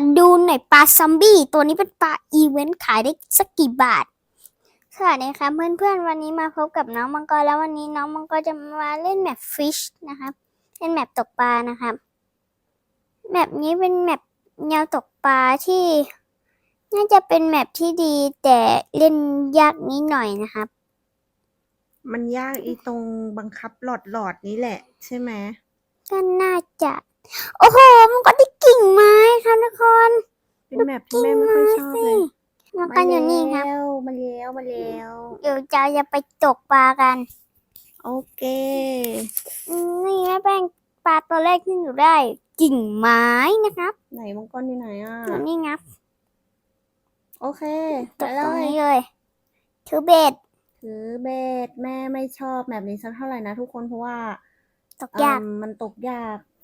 อดูหน่อยปลาซอมบี้ตัวนี้เป็นปลาอีเวนต์ขายได้สักกี่บาทสวัสดีครับเพื่อนๆวันนี้มาพบกับน้องมังกรแล้ววันนี้น้องมังกรจะมาเล่นแมปฟิชนะครับเล่นแมปตกปลานะครับแมปนี้เป็นแมปแนวตกปลาที่น่าจะเป็นแมปที่ดีแต่เล่นยากนิดหน่อยนะครับ มันยากอีตรงบังคับหลอดหลอดนี้แหละ ใช่ไหมก็น่าจะ โอ้โห มันก็ได้กิ่งไม้ครับทุกคนเป็นแบบที่แม่ไม่ค่อยชอบเลยมันก็อยู่นี่ครับแล้วมาแล้วมาแล้วเดี๋ยวจะจะไปตกปลากัน โอเคอืมนี่แม่แป้งปลาตัวแรกที่หนูได้ กิ่งไม้นะครับ ไหนมังกรอยู่ไหนอะตัวนี้งับ โอเคตไปกเลตรงยนี้เลยถือเบ็ดถือเบ็ดแม่ไม่ชอบแบบนี้สักเท่าไหร่นะทุกคนเพราะว่า ตกยากอืมมันตกยาก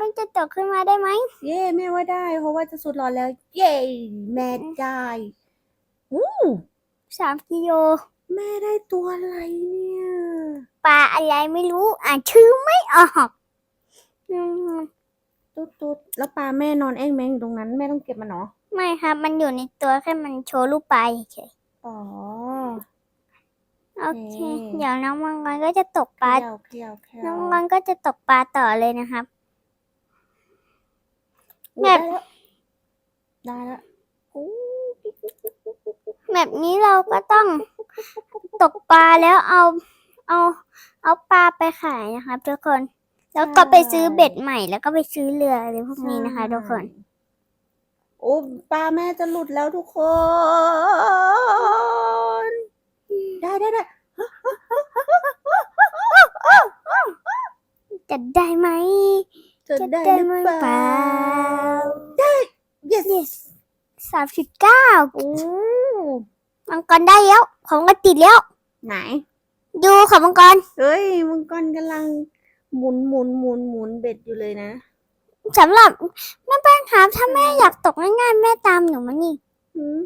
มันจะตกขึ้นมาได้ไหม เย่แม่ว่าได้ เพราะว่าจะสุดร้อนแล้ว เย่แม่ได้อู้สามกิโลแม่ได้ตัวอะไรเนี่ย ปลาอะไรไม่รู้ อ่านชื่อไม่ออกอืมตุ๊ดตุ๊ดแล้วปลาแม่นอนแอ้งแมงอยู่ตรงนั้นแม่ต้องเก็บมันเนาะไม่ครับ มันอยู่ในตัวแค่มันโชว์รูปปลาเฉยอ๋อ โอเคโอเคเดี๋ยวน้องมังกรก็จะตกปลาเคี่ยวเคี่ยวเคี่ยวน้องมังกรก็จะตกปลาต่อเลยนะครับอุ๊ย แม่ได้แล้วได้แล้วอู้แบบนี้เราก็ต้องตกปลาแล้วเอาเอาเอาปลาไปขายนะครับทุกคน แล้วก็ไปซื้อเบ็ดใหม่ แล้วก็ไปซื้อเรืออะไรพวกนี้นะคะทุกคน โอ้ปลาแม่จะหลุดแล้วทุกคน ได้ได้ได้จะได้ไหม จะจะได้ได้หไหมรือเปเปล่าล่า yes yes สามสิบเก้าโอ้มังกรได้แล้ว ของก็ติดแล้ว ไหน ดูของมังกร เฮ้ย มังกรกำลังหมุนหมุนหมุนหมุนเบ็ดอยู่เลยนะสำหรับแม่แป้งครับ ถ้าแม่อยากตกง่ายๆ แม่ตามหนูมานี่หืม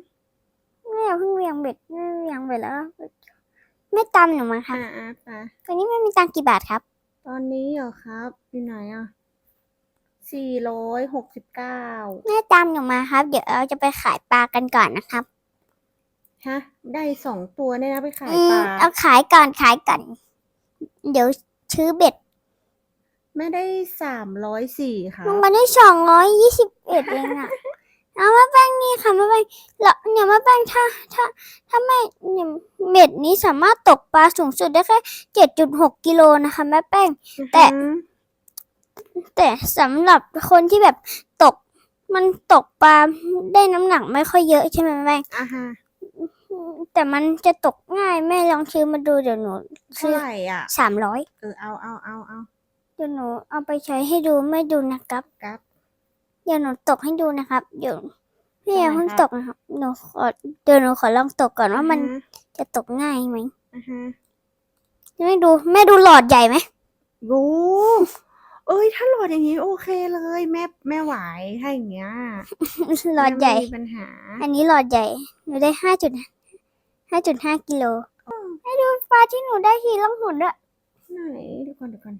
แม่อย่าเพิ่งเวียงเบ็ดแม่เวียงเบ็ดแล้วแม่ตามหนูมาค่ะอ่าอ่าไปตอนนี้แม่มีตังค์กี่บาทครับ ตอนนี้เหรอครับอยู่ไหนอะ สี่ร้อยหกสิบเก้าแม่ตามหนูมาครับ เดี๋ยวเราจะไปขายปลากันก่อนนะครับฮะ ได้สองตัวเนี่ยนะไปขายอืปมลาเอาขายก่อนขายก่อน เดี๋ยวซื้อเบ็ดแม่ได้สามร้อยสี่ค่ะมันมาได้สองร้อยยี่สิบเอ็ดเองอะเอามาแป้งนี่ค่ะมาแป้งแล้วเนี่ยมาแป้งถ้าถ้า ถ้าไม่เนี่ยเบ็ดนี้สามารถตกปลาสูงสุดได้แค่เจ็ดจุดหกกิโลนะคะแม่แป้ง แต่ อืม แต่สำหรับคนที่แบบตกมันตกปลาได้น้ำหนักไม่ค่อยเยอะใช่ไหมแม่แป้งอ่าฮะแต่มันจะตกง่ายแม่ลองซื้อมาดูเดี๋ยวหนูเท่าซื้อไหร่อะ สามร้อยเออเอาเอาเอาเอาเดี๋ยวหนูเอาไปใช้ให้ดูไม่ดูนะครับ ครับ เดี๋ยวหนูตกให้ดูนะครับเดี๋ยวพี่อย่าทำไมเพิ่งครับตกนะครับหนูขอเดี๋ยวหนูขอลองตกก่อนว่ามันอ่าฮะจะตกง่ายไหมอ่าฮะแม่ดูแม่ดูหลอดใหญ่ไหมรู้ เอ้ย ถ้าโหลดอย่างนี้ โอเคเลย แม่แม่ไหวถ้าอย่างเงี้ยหลอดใหญ่ แม่ไม่มีปัญหาอันนี้หลอดใหญ่ หนูได้ห้าจุดห้าจุดห้ากิโลให้ดูปลาที่หนูได้ทีล่องหนด้วยไหนเดี๋ยวก่อนเดี๋ยวก่อน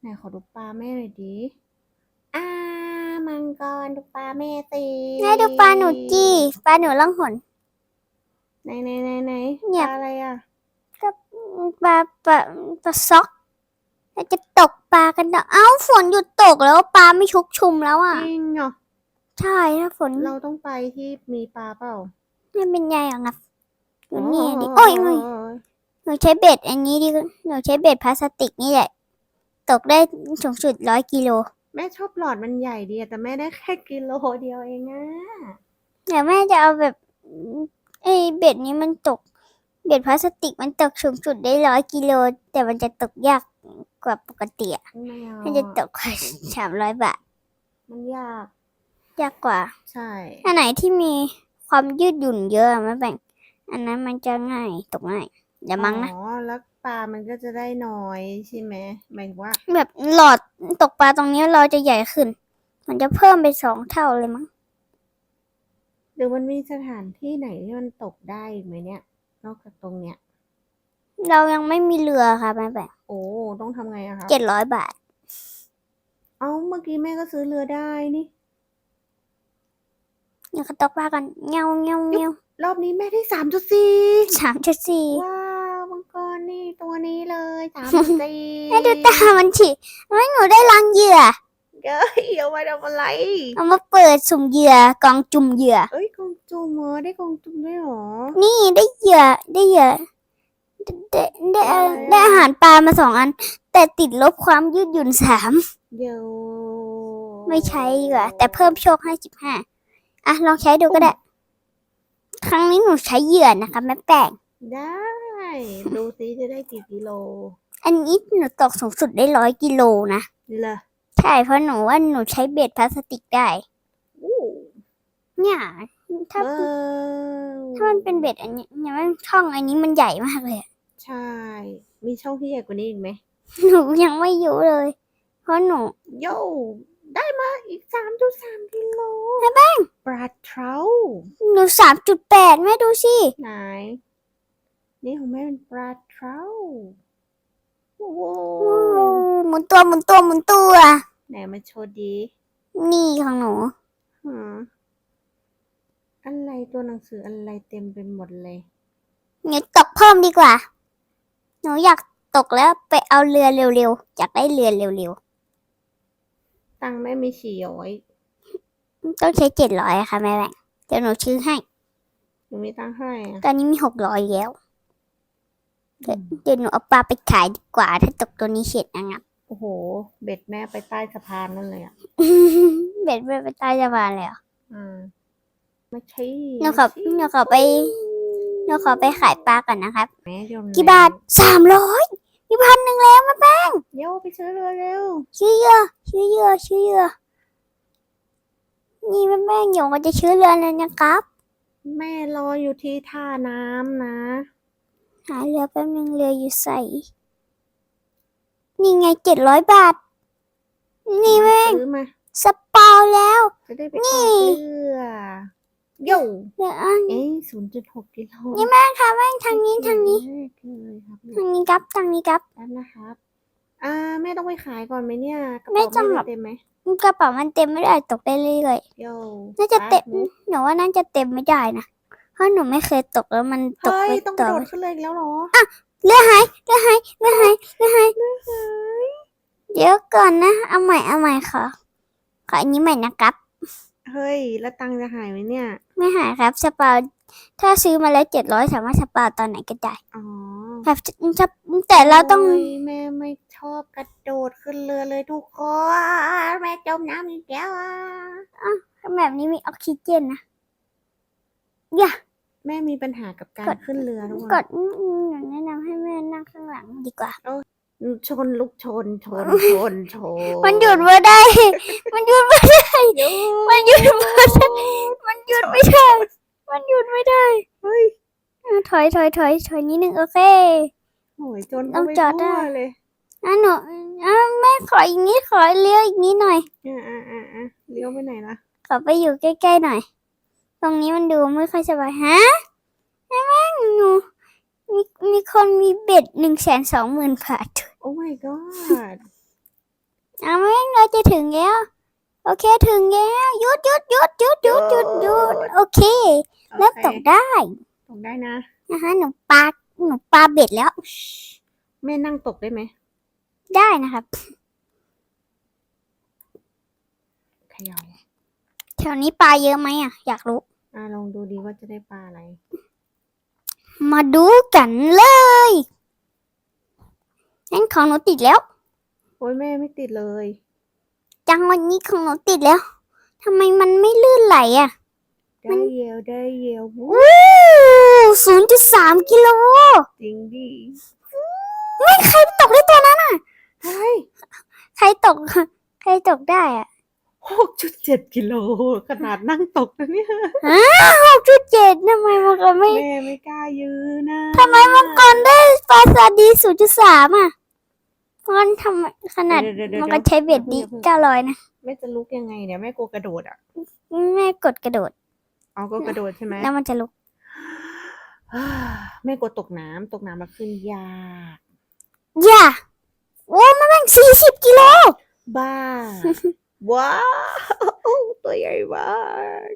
ไหนขอดูปลาแม่หน่อยดิอ่ามังกรดูปลาแม่ตีแม่ดูปลาหนูจี้ปลาหนูล่องหน ไหนไหนไหนไหนเนี่ย ปลาอะไรอะ ก็ปลาปลาปลาซอก เราจะตกปลากันต่อเอ้าฝนหยุดตกแล้วปลาไม่ชุกชุมแล้วอะ จริงเหรอใช่ถ้าฝนเราต้องไปที่มีปลาเปล่าไม่เป็นไงหรอกนะดูนี่ดิโอ้ยโอ้ยหนูใช้เบ็ดอันนี้ดิหนูใช้เบ็ดพลาสติกนี่แหละ ตกได้สูงสุดร้อยกิโล แม่ชอบหลอดมันใหญ่ดีอะแต่แม่ได้แค่กิโลเดียวเองอะเดี๋ยวแม่จะเอาแบบไอ้เบ็ดนี้มันตก เบ็ดพลาสติกมันตกสูงสุดได้ร้อยกิโล แต่มันจะตกยาก กว่าปกติอะไม่เอามันจะตกสามร้อยบาท มันยาก ยากกว่า ใช่ อันไหนที่มีความยืดหยุ่นเยอะอะแม่แบ่ง อันนั้นมันจะง่ายตกง่ายอย่ามั้งนะ อ๋อ แล้วปลา มันก็จะได้น้อยใช่ไหมหมายถึงว่า แบบหลอดตกปลาตรงนี้เราจะใหญ่ขึ้น มันจะเพิ่มเป็นสองเท่าเลยมั้ง หรือมันมีสถานที่ไหนที่มันตกได้อีกไหมเนี่ย นอกจากตรงเนี้ย เรายังไม่มีเรือค่ะแม่แบบโอ้ต้องทำไงอะครับเจ็ดร้อยบาท เอ้าเมื่อกี้แม่ก็ซื้อเรือได้นี่เดี๋ยวเขาตกปลากันเงี้ยวเงี้ยวเงี้ยวรอบนี้แม่ได้สามจุดสี่สามจุดสี่ว้าวมังกรนี่ตัวนี้เลยสามจุดสี่แม่ดูตามันฉีไม่หนูได้ล้างเหยื่อ เอ้ยเอาไว้ทำอะไรเอามาเปิดสุ่มเหยื่อกองจุ่มเหยื่อ เอ้ยกองจุ่มเหรอได้กองจุ่มด้วยเหรอนี่ได้เหยื่อได้เหยื่อ ได้ได้ได้อะไรอะได้อาหารปลามาสองอัน แต่ติดลบความยืดหยุ่นสามเดี๋ยวไม่ใช้ดีกว่าแต่เพิ่มโชคให้สิบห้าอะลองใช้ดูก็ได้ ครั้งนี้หนูใช้เหยื่อนะคะแม่แป้งได้ ดูซิจะได้กี่กิโล อันนี้หนูตกสูงสุดได้ร้อยกิโลนะเลยใช่เพราะหนูว่าหนูใช้เบ็ดพลาสติกได้อู้เนี่ยถ้าว้าวถ้ามันเป็นเบ็ดอันนี้เนี่ยมันช่องอันนี้มันใหญ่มากเลยอะ ใช่ มีช่องที่ใหญ่กว่านี้อีกไหมหนูยังไม่อยู่เลย เพราะหนูโย่ได้มาอีกสามจุดสามกิโลแม่แป้งปลาเทราหนูสามจุดแปดแม่ดูสิ ไหน นี่ของแม่เป็นปลาเทราโอ้โหโอ้หมุนตัวหมุนตัวหมุนตัว ไหนมาโชว์ดี นี่ของหนูหืมอะไรตัวหนังสืออะไรเต็มไปหมดเลย หนูตกเพิ่มดีกว่า หนูอยากตกแล้วไปเอาเรือเร็วๆอยากได้เรือเร็วตังค์แม่มีสี่ร้อยๆต้องใช้เจ็ดร้อยค่ะแม่แบงเดี๋ยวหนูชื่อให้ หนูมีตังค์เท่าไหร่อะตอนนี้มีหกร้อยแล้ว เดี๋ยวเดี๋ยวหนูเอาปลาไปขายดีกว่า ถ้าตกตัวนี้เสร็จนะครับ โอ้โห เบ็ดแม่ไปใต้สะพานนั่นเลยอะเบ็ดไปใต้สะพานเลยเหรออ่าไม่ใช่หนูขอหนูขอไป หนูขอไปขายปลาก่อนนะครับ แม่ยอมกี่บาทสามร้อยมีพันหนึ่งแล้วแม่แป้งเดี๋ยวไปซื้อเรือเร็วชื่อเหยื่อชื่อเหยื่อชื่อเหยื่อนี่แม่แป้งหยงก็จะชื่อเรือแล้วนะครับ แม่รออยู่ที่ท่าน้ำนะ หาเรือแป๊บนึงเรืออยู่ใส่นี่ไงเจ็ดร้อยบาท นี่แม่งซื้อมาสปาแล้ว จะได้ไปนี่ออกเรือ โย่เรืออันเอ้ยศูนย์จุดหกกิโลนี่แม่ค่ะแม่งทางนี้ทางนี้เก่งมากเลยครับทางนี้ครับทางนี้ครับนั่นนะครับ อ่าแม่ต้องไปขายก่อนไหมเนี่ยกระแม่เป๋าจะแม่แบบเต็มไหมกระเป๋ามันเต็มไม่ได้ตกได้เรื่อยโย่ๆน่าจะเต็มแป๊บนึงหนูว่าน่าจะเต็มไม่ได้นะเพราะหนูไม่เคยตกแล้วมันตกเฮ้ยไปต้องกต่ระอโดดขึ้นเลยอีกแล้วเหรอเรือหายเรือหายเรือหายเรือหายเดี๋ยวก่อนนะ เอาใหม่เอาใหม่ค่ะขออันนี้ใหม่นะครับ เฮ้ย แล้วตังค์จะหายไหมเนี่ย ไม่หายครับสปาถ้าซื้อมาแล้วเจ็ดร้อยสามารถสปาตอนไหนก็ได้อ๋อครับจะแต่เราต้องโยแม่ไม่ชอบกระโดดขึ้นเรือเลยทุกคนแม่จมน้ำอีกแล้วอะแบบนี้มีออกซิเจนนะแม่มีปัญหากับการกดขึ้นเรือทุกคนกดอืมหนูแนะนำให้แม่นั่งข้างหลังดีกว่า ชนลุกชนชนชนชนมันหยุดไม่ได้ มันหยุดไม่ได้หยุดมันหยุดไม่ได้ มันหยุดไม่ได้ มันหยุดไม่ได้ เฮ้ยอะถอยถอยถอยถอยนิดนึงโอเคโอ้ยจนต้ก็องไม่จอดได้ทั่วเลยอะหนูอะแม่ขออีกนิดขอเลี้ยวอีกนิดหน่อยอ่าอ่าอ่าอ่าเลี้ยวไปไหนล่ะขอไปอยู่ใกล้ๆหน่อย ตรงนี้มันดูไม่ค่อยสบายฮะแม่แม่งหนูมีมีคนมีเบ็ดหนึ่งแสนสองหมื่นบาท โอ้ my god เอาแม่งเราจะถึงแล้ว โอเคถึงแล้วหยุดหยุดหยุดหยุดหยุดหยุดหยุดโอเค เริ่มตกได้ตกได้นะนะคะหนูปลาหนูปลาเบ็ดแล้ว แม่นั่งตกได้ไหม ได้นะครับเขย่าแถวนี้ปลาเยอะไหมอะ อยากรู้ อ่าลองดูดีว่าจะได้ปลาอะไร มาดูกันเลย งั้นของหนูติดแล้ว โอ้ยแม่ไม่ติดเลย จังวันนี้ของหนูติดแล้วทำไมมันไม่ลื่นไหลอะ ได้เยวได้เยววู้วู้ศูนย์จุดสามกิโลจริงดิไม่ใครตกได้ตัวนั้นอะ เฮ้ยใครตก ใครตกได้อะหกจุดเจ็ดกิโลขนาดนั่งตกนะเนี่ยหกจุดเจ็ดทำไมมังกรไม่แม่ไม่กล้ายืนนะทำไมมังกรได้ปลาซาดีศูนย์จุดสามอะ มันทำไมขนาดเดี๋ยวๆๆ มันก็ใช้เบ็ดดีเก้าร้อยนะแม่จะลุกยังไงเนี่ยแม่กลัวกระโดดอะแม่กดกระโดด เอาก็กระโดดใช่ไหม แล้วมันจะลุก แม่กลัวตกน้ำตกน้ำแล้วขึ้นยากอย่า โอ้มันแม่งสี่สิบกิโลบ้า ว้าวตัวใหญ่มาก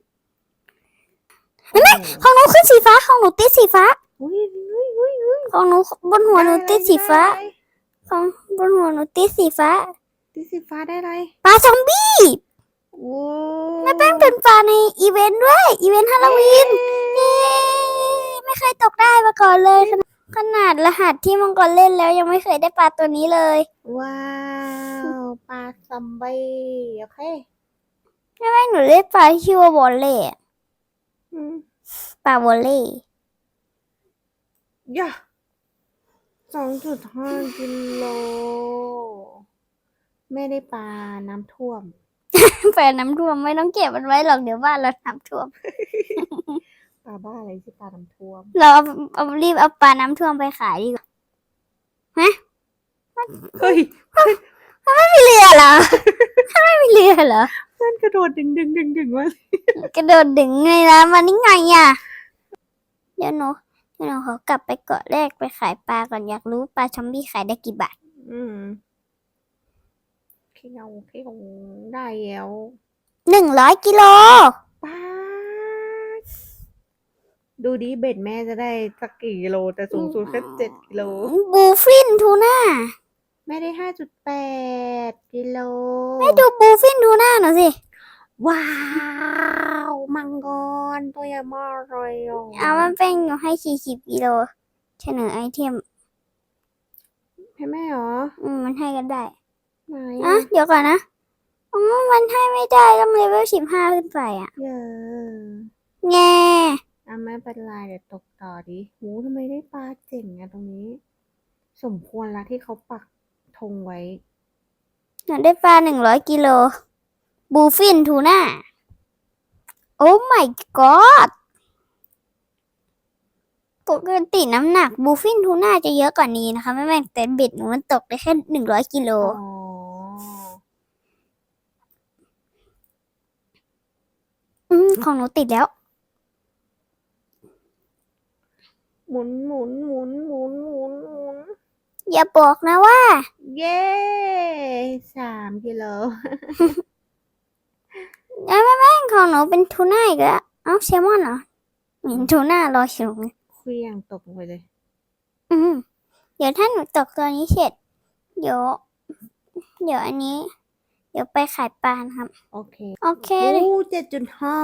เห็นไหมของหนูขึ้นสีฟ้า ของหนูติดสีฟ้า อุ้ยอุ้ยอุ้ยอุ้ยของหนูบนหัวหนูติดสีฟ้าได้อะไรของ บนหัวหนูติดสีฟ้าติดสีฟ้าได้อะไรปลาซอมบี้ว้าแม่แป้งเป็นปลาในอีเวนต์ด้วย อีเวนต์ฮาโลวีนเย้ไม่เคยตกได้มาก่อนเลย ขนาดรหัสที่มังกรเล่นแล้วยังไม่เคยได้ปลาตัวนี้เลย ว้าวปลาซอมบี้โอเคแม่แป้งหนูเล่นปลาที่ชื่อว่าวอลเล่อะอืมปลาวอลเล่ย่า สองจุดห้ากิโล ไม่ได้ปลาน้ำท่วม แฟนน้ำท่วมไม่ต้องเก็บมันไว้หรอกเดี๋ยวบ้านเราน้ำท่วม ปลาบ้าอะไรที่ปลาน้ำท่วม เราเอาเอารีบเอาปลาน้ำท่วมไปขายดีกว่าเฮ้ยไม่เรือเหรอ ไม่มีเรือเหรอเพื่อนกระโดดดึงดึงดึงดึงมา กระโดดดึงไงนะมันนี่ไงอะ เดี๋ยวหนู เดี๋ยวหนูขอกลับไปเกาะแรกไปขายปลาก่อนอยากรู้ปลาชอมบี้ขายได้กี่บาท อืมเขี้ยวเขี้ยวได้แล้วหนึ่งร้อยกิโลป้าดดูดิเบ็ดแม่จะได้สักกี่กิโล แต่สูงสุดแค่เจ็ดกิโล บูฟินทูน่าแม่ได้ห้าจุดแปดกิโลให้ดูบูฟินทูน่าหน่อยสิ ว้าว มังกรตัวใหญ่มากเลยอะเอามันเป็นอยู่ให้สี่สิบกิโลเสนอไอเทมให้แม่เหรอ อืมมันให้กันได้ไหนอะเดี๋ยวก่อนนะอ๋อมันให้ไม่ได้ต้องเลเวลสิบห้าขึ้นไปอะเยอะแง่อะไม่เป็นไรเดี๋ยวตกต่อดิหูทำไมได้ปลาเจ๋งอะตรงนี้ สมควรละที่เขาปักธงไว้หนูได้ปลาหนึ่งร้อยกิโล บูฟินทูน่า โอ้ my god ปกติน้ำหนักบูฟินทูน่าจะเยอะกว่านี้นะคะแม่แม่แต่เบ็ดหนูมันตกได้แค่หนึ่งร้อยกิโลอ๋ออืมของหนูติดแล้ว หมุนหมุนหมุนหมุนหมุนหมุนอย่าบอกนะว่า เย้สามกิโล แม่แม่ของหนูเป็นทูน่าอีกแล้วเอ้าแซลมอนเหรอเห็นทูน่าลอยอยู่ตรงนี้เคลี้ยงตกลงไปเลย อืมเดี๋ยวถ้าหนูตกตัวนี้เสร็จ เดี๋ยว เดี๋ยวอันนี้ เดี๋ยวไปขายปลานะครับ โอเคโอเคโอ้เจ็ดจุดห้า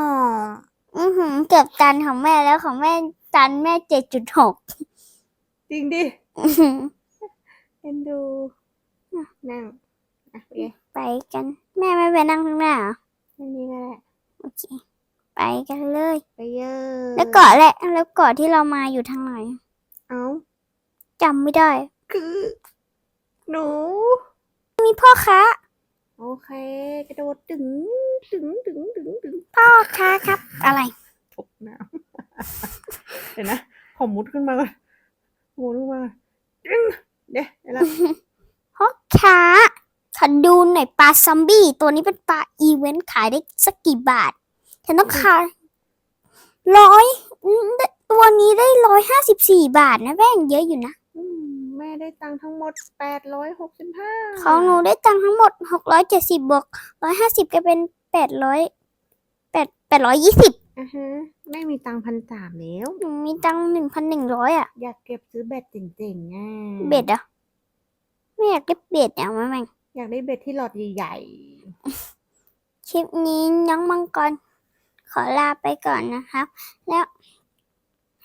อือหือเกือบตันของแม่แล้วของแม่ตันแม่เจ็ดจุดหกจริงดิเอ็นดูนั่งอะโอเคไปกัน แม่ไม่ไปนั่งข้างหน้าเหรอ แค่นี้ก็ได้โอเค ไปกันเลย ไปเยอะแล้วเกาะแหละ แล้วเกาะที่เรามาอยู่ทางไหนเอ้าจำไม่ได้ คือ หนู มีพ่อค้าโอเค กระโดดดึงดึงดึงดึงดึงพ่อค้าครับ อะไรตกน้ำเดี๋ยวนะขอมุดขึ้นมาก่อนมุดขึ้นมาดึงเดี๋ยวเดี๋ยวเราพ่อค้าข อดูหน่อยปลาซอมบี้ตัวนี้เป็นปลาอีเวนต์ขายได้สักกี่บาทฉันต้องขายร้อยอืมได้ตัวนี้ได้ร้อยห้าสิบสี่บาทนะแม่งเยอะอยู่นะอืมแม่ได้ตังค์ทั้งหมดแปดร้อยหกสิบห้าของหนูได้ตังค์ทั้งหมดหกร้อยเจ็ดสิบบวกร้อยห้าสิบก็เป็นแปดร้อยแปดแปดร้อยยี่สิบอะฮะแม่มีตังค์พันสามแล้วหนูมีตังค์หนึ่งพันหนึ่งร้อยอะ อยากเก็บซื้อเบ็ดเจ๋งๆอะเบ็ดเหรอะไม่อยากได้เบ็ดอะแม่แม่ง อยากได้เบ็ดที่หลอดใหญ่คลิปนี้น้องมังกรขอลาไปก่อนนะครับ แล้ว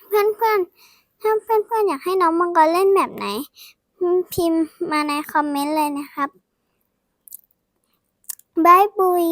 เพื่อนเพื่อนๆถ้าเพื่อนเพื่อนๆ อยากให้น้องมังกรเล่นแบบไหน พิมพ์มาในคอมเมนต์เลยนะครับบายบุย